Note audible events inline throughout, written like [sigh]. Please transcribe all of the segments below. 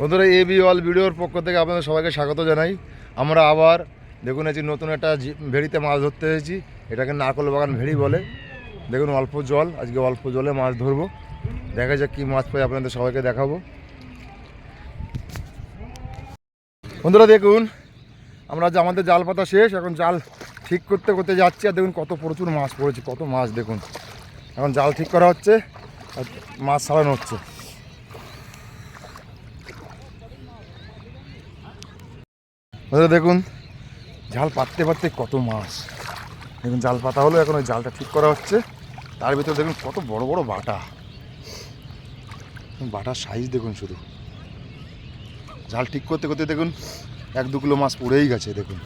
বন্ধুরা A B all ভিডিওর পক্ষ থেকে আপনাদের সবাইকে স্বাগত জানাই। আমরা আবার দেখুন, এই নতুন একটা ভেড়িতে মাছ ধরতে এসেছি। এটাকে নারকল বাগান ভেড়ি বলে। দেখুন, অল্প জল, আজকে অল্প জলে মাছ ধরবো। দেখা যাক কী মাছ পাই, আপনাদের সবাইকে দেখাবো। বন্ধুরা, দেখুন, আমরা যে আমাদের জাল পাতা শেষ, এখন জাল ঠিক করতে করতে যাচ্ছি, আর দেখুন কত প্রচুর মাছ পড়েছে, কত মাছ, দেখুন। এখন জাল ঠিক করা হচ্ছে, আর মাছ ছাড়ানো হচ্ছে। বন্ধুরা দেখুন, জাল পাততে পারতে কত মাছ। দেখুন, জাল পাতা হলো, এখন ওই জালটা ঠিক করা হচ্ছে। তার ভিতরে দেখুন, কত বড় বড় বাটা। বাটার সাইজ দেখুন শুধু। জাল ঠিক করতে করতে দেখুন, এক দু কিলো মাছ পড়েই গেছে, দেখুন।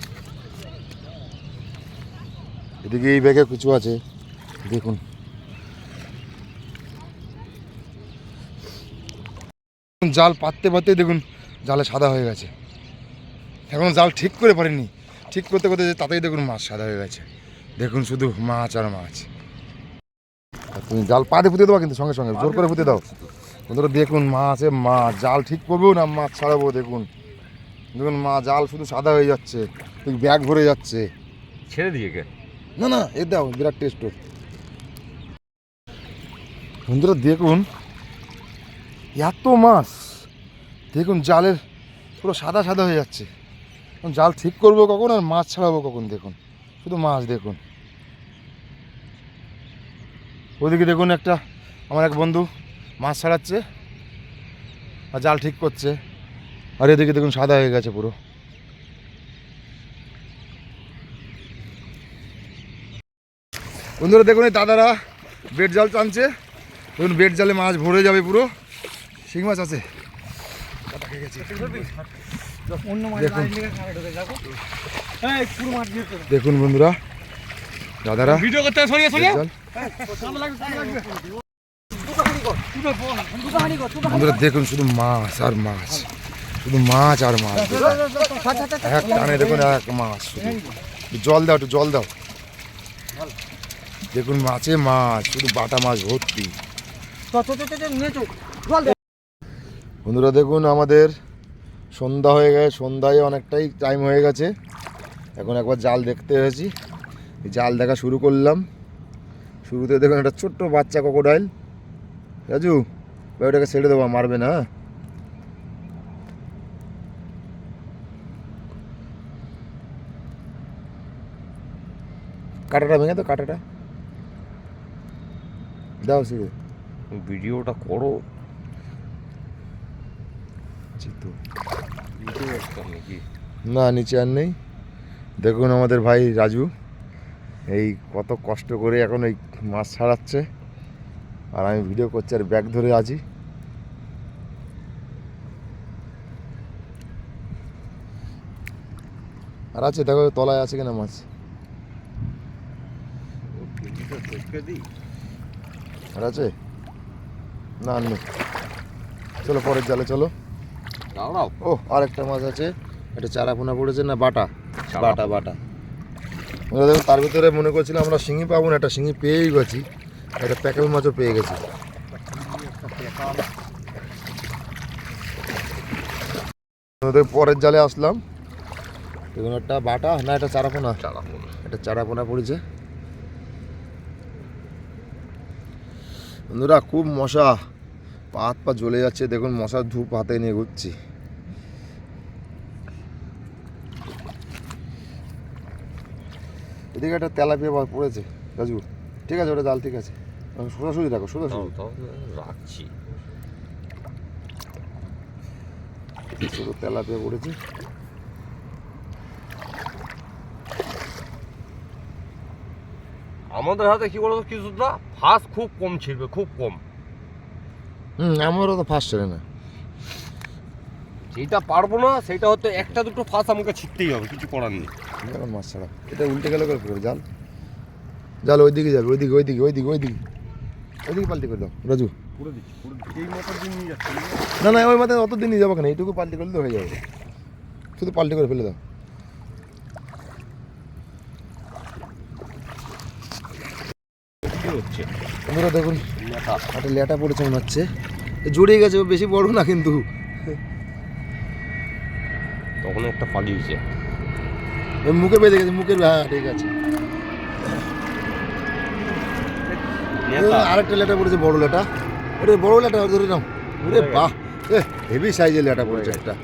এদিকে এই ব্যাগে কিছু আছে, দেখুন। জাল পাততে পাততে দেখুন, জালে সাদা হয়ে গেছে। এখন জাল ঠিক করে পারিনি। ঠিক করতে করতে যে তাতেই দেখুন মাছ সাদা হয়ে গেছে। দেখুন শুধু মাছ আর মাছ। তুমি জাল পা দিয়ে পুঁতে দেবো কিন্তু সঙ্গে সঙ্গে জোর করে পুঁতে দাও। বন্ধুরা দেখুন মাছে মাছ জাল ঠিক করব না মাছ ছাড়াবো দেখুন। দেখুন মা জাল শুধু সাদা হয়ে যাচ্ছে ঠিক ব্যাগ ভরে যাচ্ছে। ছেড়ে দিয়ে কে না না এ দাও বিরাট টেস্ট বন্ধুরা দেখুন এত মাছ দেখুন জালের পুরো সাদা সাদা হয়ে যাচ্ছে। জাল ঠিক করব কখন আর মাছ ছাড়াবো কখন দেখুন। শুধু মাছ দেখুন। ওদিকে দেখুন একটা, আমার এক বন্ধু মাছ ছাড়াচ্ছে আর জাল ঠিক করছে। আর এদিকে দেখুন সাদা হয়ে গেছে পুরো। বন্ধুরা দেখুন এই দাদারা বেড জাল টানছে। দেখুন বেড জালে মাছ ভরে যাবে পুরো। শিং মাছ আছে। গেছে। দেখুন। বন্ধুরা দাদারা। ভিডিও করতে সরিয়ে সরিয়ে। বন্ধুরা দেখুন শুধু মাছ আর মাছ। শুধু মাছ আর মাছ। দেখুন। এক টানে দেখুন এক মাছ জল দাও একটু জল দাও। দেখুন মাছে মাছ শুধু বাটা মাছ ভর্তি। বন্ধুরা দেখুন আমাদের সন্ধ্যা হয়ে গেছে সন্ধ্যায় অনেকটাই টাইম হয়ে গেছে। এখন একবার জাল দেখতে এই জাল দেখা শুরু করলাম। শুরুতে দেখুন একটা ছোট্ট বাচ্চা কোকোডাইল রাজু ভাই ওটাকে ছেড়ে দেবো মারবে না কাটাটা কাঁটাটা ভেঙে তো কাঁটাটা। দাও ছিঁড়ে ভিডিওটা করো। চিত্ত না নিচে আর নেই। দেখুন আমাদের ভাই রাজু। এই কত কষ্ট করে এখন এই মাছ ছাড়াচ্ছে। আর আমি ভিডিও করছি আর ব্যাগ ধরে আছি। আর আছে দেখো তলায় আছে কিনা মাছ। আর আছে? না নেই। চলো পরের জালে চলো। দাঁড়াও। ও আরেকটা মাছ আছে। একটা চারা পোনা পড়েছে না বাটা? বাটা বাটা। দেখুন তার ভিতরে মনে করছিলাম আমরা শিঙি পাবো না একটা শিঙি পেয়েই গেছি। একটা প্যাকেল মাছও পেয়ে গেছি। পরের জালে আসলাম। দেখুন একটা বাটা না একটা চারা পোনা চালা একটা চারা পোনা পড়েছে। বন্ধুরা খুব মশা। পা হাত পা জ্বলে যাচ্ছে। দেখুন মশার ধূপ হাতে নিয়ে ঘুরছি। এদিকে একটা তেলাপিয়া পড়েছে রাজু ঠিক আছে ওটা জাল ঠিক আছে। সোজাসুজি রাখো সোজাসুজি। রাখছি। ছোটো তেলাপিয়া পড়েছে। আমাদের হাতে কি বলতো কিছু না ফাঁস খুব কম ছিড়বে খুব কম। হুম আমারও তো ফার্স্ট ছেড়ে না। যেটা পারব না সেটা হচ্ছে একটা দুটো ফাঁস আমাকে ছিটতেই হবে কিছু করার নেই। এখন মাছ ছাড়া? এটা উল্টে গেলে করে পড়বে জাল। জাল ওইদিকে যাবে ওইদিকে ওইদিকে ওইদিকে ওইদিকে। ওইদিকে পাল্টি করে দাও রাজু। পুরো দিচ্ছি পুরো দিচ্ছি। এই মতো দিন নিয়ে যাচ্ছি না? না ওই মাথায় অত দিন নিয়ে যাব কেন? এইটুকু পাল্টি করলে তো হয়ে যাবে। শুধু পাল্টি করে ফেলে দাও। কি হচ্ছে? বন্ধুরা দেখুন একটা লেটা পড়েছে মনে হচ্ছে। জড়িয়ে গেছে বেশি বড় না কিন্তু। তখন একটা পালিয়েছে মুখে বেঁধে গেছে মুখের হ্যাঁ ঠিক আছে। আরেকটা লেটা পড়েছে বড় লেটা ওটা বড় লেটা ধরে নাও। ওরে বাহ। হেভি সাইজের লেটা পড়েছে একটা দা,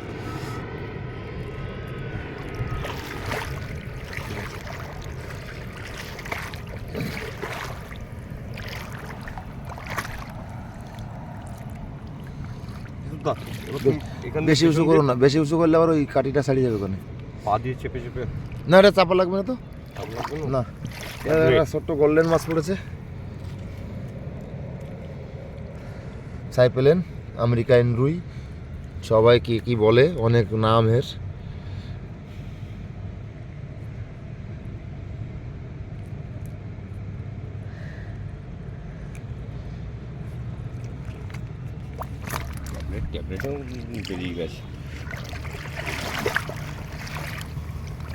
এবার তুমি এখান থেকে বেশি উঁচু করো না বেশি উঁচু করলে আবার ওই কাঠিটা ছাড়িয়ে যাবে ওখানে। পা দিয়ে চেপে চেপে। না এটা চাপা লাগবে না তো? না? একটা ছোট্ট গোল্ডেন মাছ পড়েছে। সাইপেলেন আমেরিকান রুই। সবাই কি কি বলে? অনেক নাম এর বেরিয়ে গেছে।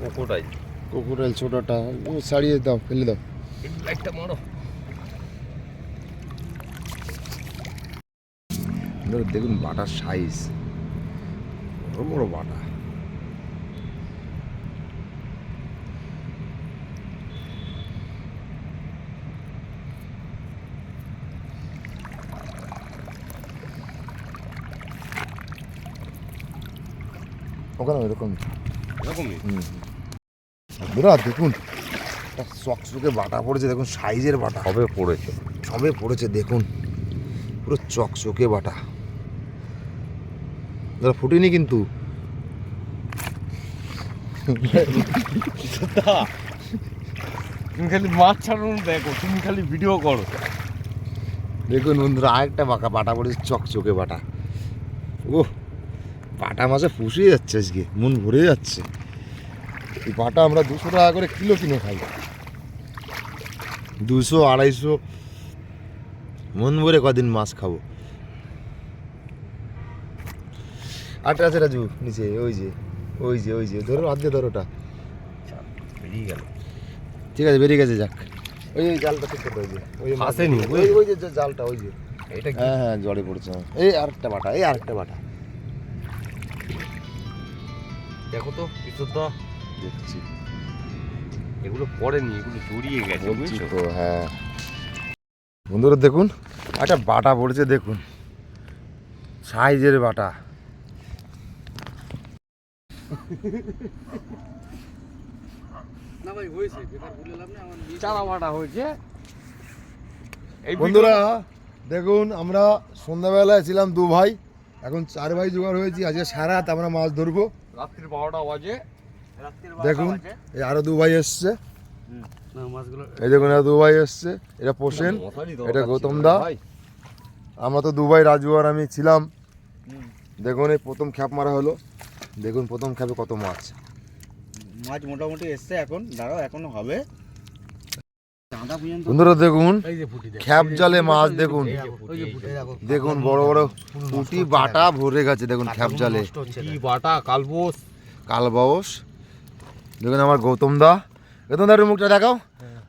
কোকোটাই। কোকোটাইল ছোটাটা ও ছাড়িয়ে দাও ফেলে দাও। লাইটটা মারো। দেখুন বাটার সাইজ বড় বড় বাটা। ওখানে এরকম এরকমই বন্ধুরা দেখুন চকচকে বাটা পড়েছে দেখুন সাইজের বাটা কবে পড়েছে সবে পড়েছে দেখুন পুরো চকচকে বাটা দাদা ফুটিনি কিন্তু তুমি খালি মাছ ছাড়ানো দেখো তুমি খালি ভিডিও করো দেখুন বন্ধুরা আরেকটা বাঁকা বাটা পড়েছে চকচকে বাটা ও বাটা মাছে ফুসিয়ে যাচ্ছে আজকে মন ভরে যাচ্ছে। এই পাটা আমরা দুশো টাকা করে কিলো কিনে খাই। দুশো আড়াইশো মন ভরে কদিন মাছ খাব। আটটা আছে রাজু নিচে ওই যে ওই যে ওই যে ধরো হাত দিয়ে ধরো ওটা। বেরিয়ে গেল। ঠিক আছে বেরিয়ে গেছে যাক। ওই যে জালটা ঠিক করে ওই যে ওই ওই ওই যে জালটা ওই যে। এটা কি? হ্যাঁ হ্যাঁ জলে পড়ছে। এই আরেকটা বাটা এই আরেকটা বাটা। দেখো তো বিশুদ্ধা। দেখছি। এগুলো পড়েনি এগুলো জড়িয়ে গেছে বুঝছ? তো হ্যাঁ। বন্ধুরা দেখুন একটা বাটা পড়েছে দেখুন। সাইজের বাটা। বন্ধুরা দেখুন আমরা সন্ধ্যাবেলায় ছিলাম দু ভাই এখন চার ভাই জোগাড় হয়েছি আজকে সারা রাত আমরা মাছ ধরবো। রাত্রির বারোটা বাজে। দেখুন এই আরও দু ভাই এসছে। এই দেখুন এরা দু ভাই এসছে। এটা পোষেন এটা গৌতম দা। আমরা তো দুবাই রাজু আর আমি ছিলাম। দেখুন এই প্রথম খ্যাপ মারা হলো। দেখুন প্রথম খ্যাপে কত মাছ। মাছ মোটামুটি এসছে এখন দাঁড়াও এখনও হবে। বন্ধুরা দেখুন এই যে ফুটি দেখ খ্যাপ জালে মাছ দেখুন। দেখুন। বড় বড় পুটি বাটা ভরে গেছে দেখুন খ্যাপ জালে। বাটা কালবোস। কালবাউস দেখুন আমার গৌতম দা। গৌতম দার মুখটা দেখাও।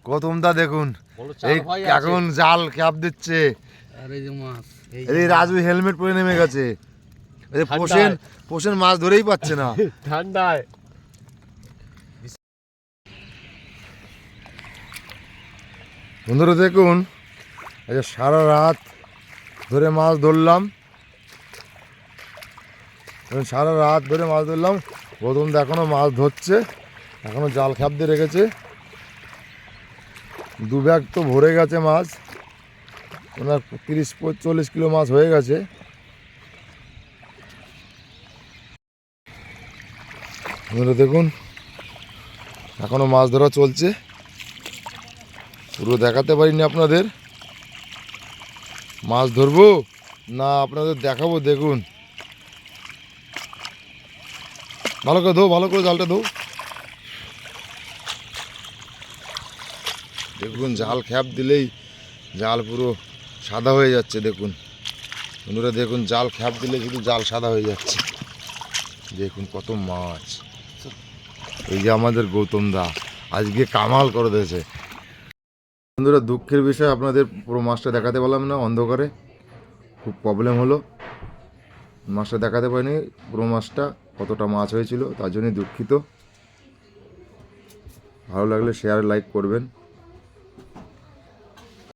গৌতম দা দেখুন। এই এখন জাল খ্যাপ দিচ্ছে। এই যে মাছ এই এই রাজু হেলমেট পরে নেমে গেছে। পোষেন পোষেন মাছ ধরেই পাচ্ছে না। [laughs] ঠান্ডায়। বন্ধুরা দেখুন, এই সারা রাত ধরে মাছ ধরলাম। সারা রাত ধরে মাছ ধরলাম। প্রথম এখনও মাছ ধরছে এখনও জাল খাপ দিয়ে রেখেছে। দু ব্যাগ তো ভরে গেছে মাছ। ওনার তিরিশ চল্লিশ কিলো মাছ হয়ে গেছে। দেখুন এখনও মাছ ধরা চলছে। পুরো দেখাতে পারিনি আপনাদের। মাছ ধরবো? না, আপনাদের দেখাবো, দেখুন। ভালো করে ধো, ভালো করে জালটা ধো। দেখুন, জাল খ্যাপ দিলেই জাল পুরো সাদা হয়ে যাচ্ছে, দেখুন। বন্ধুরা, দেখুন, জাল খ্যাপ দিলে শুধু জাল সাদা হয়ে যাচ্ছে। দেখুন, কত মাছ। এই যে আমাদের গৌতম দা, আজকে কামাল করে দিয়েছে। বন্ধুরা, দুঃখের বিষয় আপনাদের পুরো মাছটা দেখাতে পারলাম না, অন্ধকারে। খুব প্রবলেম হলো। মাছটা দেখাতে পারিনি, পুরো মাছটা কতটা মাছ হয়েছিল, তার জন্যই দুঃখিত। ভালো লাগলে শেয়ার লাইক করবেন।